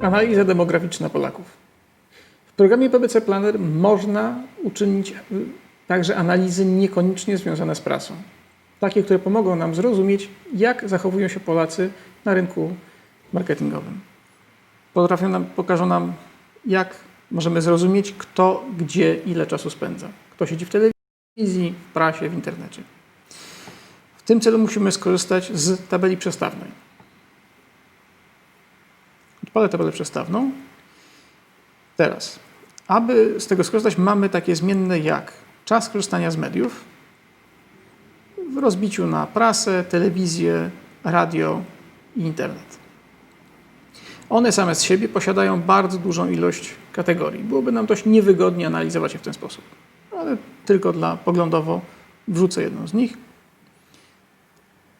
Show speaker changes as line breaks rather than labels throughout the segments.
Analiza demograficzna Polaków. W programie PBC Planner można uczynić y, także analizy niekoniecznie związane z prasą. Takie, które pomogą nam zrozumieć, jak zachowują się Polacy na rynku marketingowym. Potrafią nam, pokażą nam, jak możemy zrozumieć, kto, gdzie, ile czasu spędza. Kto siedzi w telewizji, w prasie, w internecie. W tym celu musimy skorzystać z tabeli przestawnej. Odpalę tabelę przestawną. Teraz, aby z tego skorzystać, mamy takie zmienne jak czas korzystania z mediów w rozbiciu na prasę, telewizję, radio i internet. One same z siebie posiadają bardzo dużą ilość kategorii. Byłoby nam dość niewygodnie analizować je w ten sposób, ale tylko dla poglądowo wrzucę jedną z nich.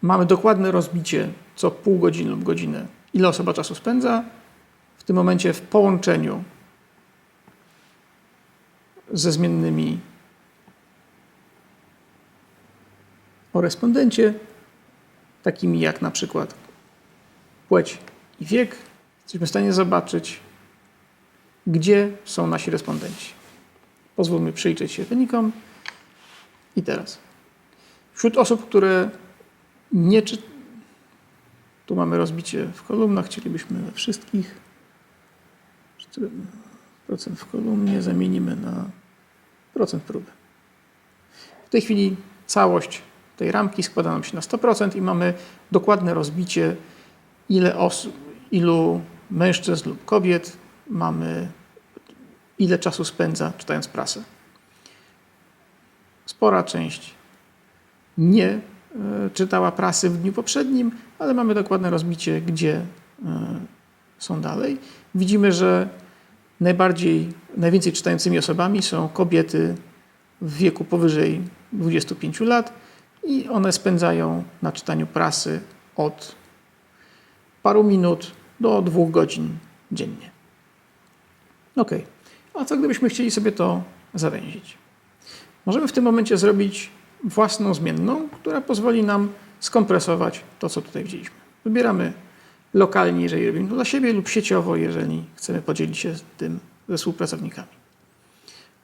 Mamy dokładne rozbicie co pół godziny lub godzinę, ile osoba czasu spędza. W tym momencie w połączeniu ze zmiennymi o respondencie, takimi jak na przykład płeć i wiek, jesteśmy w stanie zobaczyć, gdzie są nasi respondenci. Pozwólmy przyjrzeć się wynikom. I teraz. Wśród osób, które nie czy... Tu mamy rozbicie w kolumnach, chcielibyśmy we wszystkich. 4% w kolumnie zamienimy na procent próby. W tej chwili całość tej ramki składa nam się na 100% i mamy dokładne rozbicie, ile osób, ilu mężczyzn lub kobiet mamy, ile czasu spędza czytając prasę. Spora część nie e, czytała prasy w dniu poprzednim, ale mamy dokładne rozbicie, gdzie e, są dalej. Widzimy, że najbardziej, najwięcej czytającymi osobami są kobiety w wieku powyżej 25 lat i one spędzają na czytaniu prasy od paru minut do dwóch godzin dziennie. Ok, a co gdybyśmy chcieli sobie to zawęzić? Możemy w tym momencie zrobić własną zmienną, która pozwoli nam skompresować to, co tutaj widzieliśmy. Wybieramy lokalnie, jeżeli robimy to dla siebie, lub sieciowo, jeżeli chcemy podzielić się tym ze współpracownikami.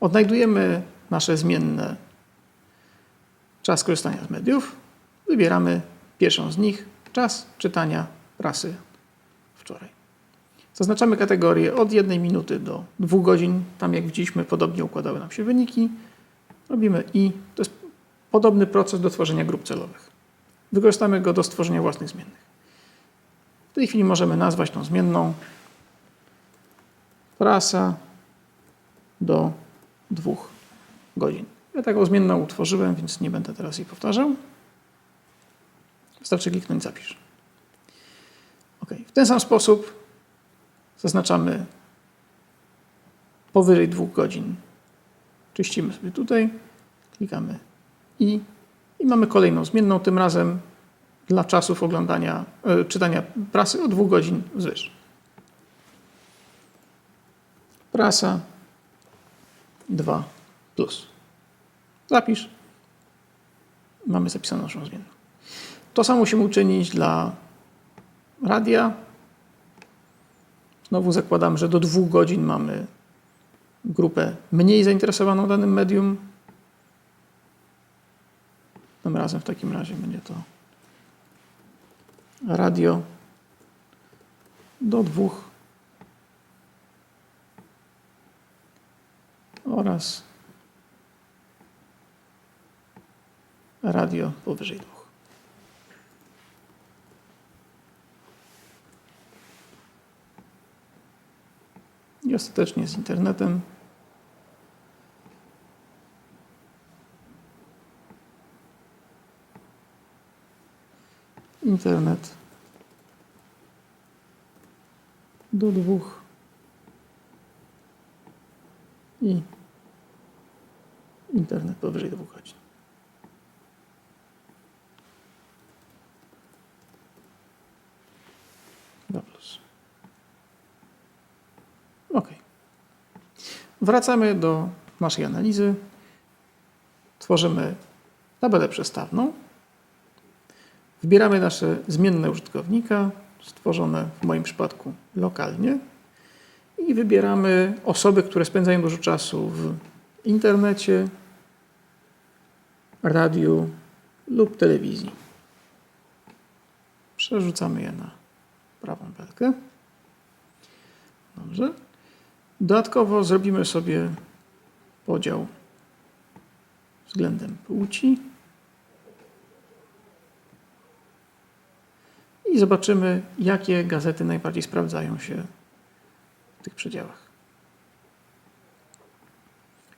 Odnajdujemy nasze zmienne czas korzystania z mediów. Wybieramy pierwszą z nich, czas czytania prasy wczoraj. Zaznaczamy kategorię od jednej minuty do dwóch godzin. Tam, jak widzieliśmy, podobnie układały nam się wyniki. Robimy i to jest podobny proces do tworzenia grup celowych. Wykorzystamy go do stworzenia własnych zmiennych. W tej chwili możemy nazwać tą zmienną prasa do dwóch godzin. Ja taką zmienną utworzyłem, więc nie będę teraz jej powtarzał. Wystarczy kliknąć zapisz. OK. W ten sam sposób zaznaczamy powyżej dwóch godzin. Czyścimy sobie tutaj, klikamy i, i mamy kolejną zmienną, tym razem dla czasów oglądania, e, czytania prasy o dwóch godzin wzwyż. Prasa 2 plus. Zapisz. Mamy zapisaną naszą zmienną. To samo musimy uczynić dla radia. Znowu zakładam, że do dwóch godzin mamy grupę mniej zainteresowaną danym medium. Tym razem w takim razie będzie to radio do dwóch oraz radio powyżej dwóch. I ostatecznie z internetem. Internet do dwóch i internet powyżej dwóch godzin. Dwa plus. OK. Wracamy do naszej analizy. Tworzymy tabelę przestawną. Wybieramy nasze zmienne użytkownika, stworzone w moim przypadku lokalnie. i wybieramy osoby, które spędzają dużo czasu w internecie, radiu lub telewizji. Przerzucamy je na prawą belkę. Dobrze. Dodatkowo zrobimy sobie podział względem płci. I zobaczymy, jakie gazety najbardziej sprawdzają się w tych przedziałach.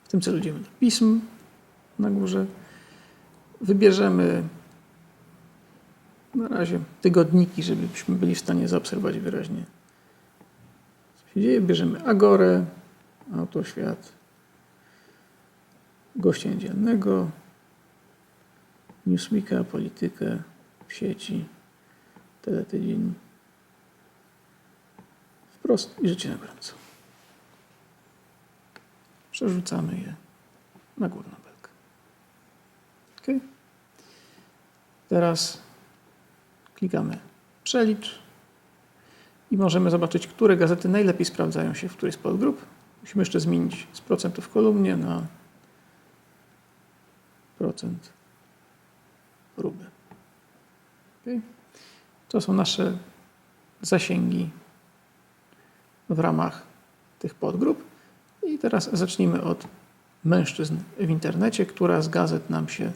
W tym celu idziemy do pism na górze. Wybierzemy na razie tygodniki, żebyśmy byli w stanie zaobserwować wyraźnie, co się dzieje. Bierzemy Agorę, Autoświat, Gościa Niedzielnego, Newsweeka, Politykę sieci, Teletydzień, Wprost i Życie na gorąco. Przerzucamy je na górną belkę. Ok. Teraz klikamy Przelicz i możemy zobaczyć, które gazety najlepiej sprawdzają się w której z podgrup. Musimy jeszcze zmienić z procentu w kolumnie na procent próby. Okay. To są nasze zasięgi w ramach tych podgrup. I teraz zacznijmy od mężczyzn w internecie, która z gazet nam się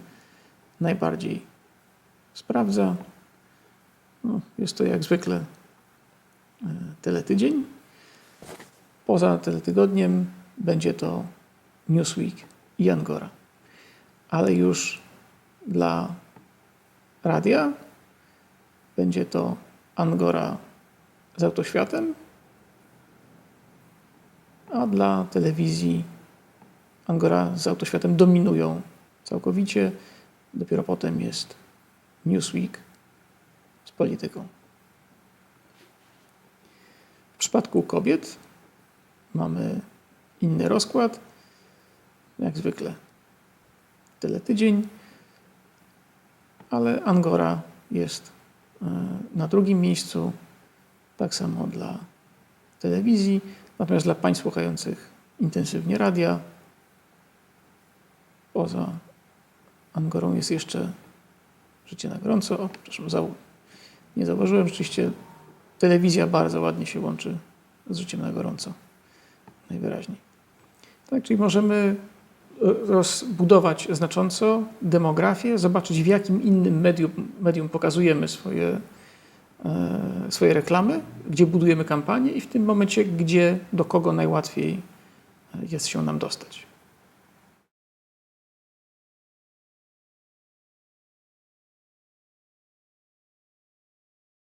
najbardziej sprawdza. No, jest to jak zwykle e, teletydzień. Poza teletygodniem będzie to Newsweek i Angora. Ale już dla radia będzie to Angora z autoświatem, a dla telewizji Angora z autoświatem dominują całkowicie. Dopiero potem jest Newsweek z polityką. W przypadku kobiet mamy inny rozkład. Jak zwykle teletydzień, ale Angora jest na drugim miejscu. Tak samo dla telewizji. Natomiast dla Państw słuchających intensywnie radia, poza Angorą jest jeszcze Życie na gorąco. O, przepraszam, zau nie zauważyłem. Rzeczywiście telewizja bardzo ładnie się łączy z życiem na gorąco. Najwyraźniej. Tak, czyli możemy rozbudować znacząco demografię, zobaczyć w jakim innym medium, medium pokazujemy swoje, e, swoje reklamy, gdzie budujemy kampanię i w tym momencie, gdzie do kogo najłatwiej jest się nam dostać.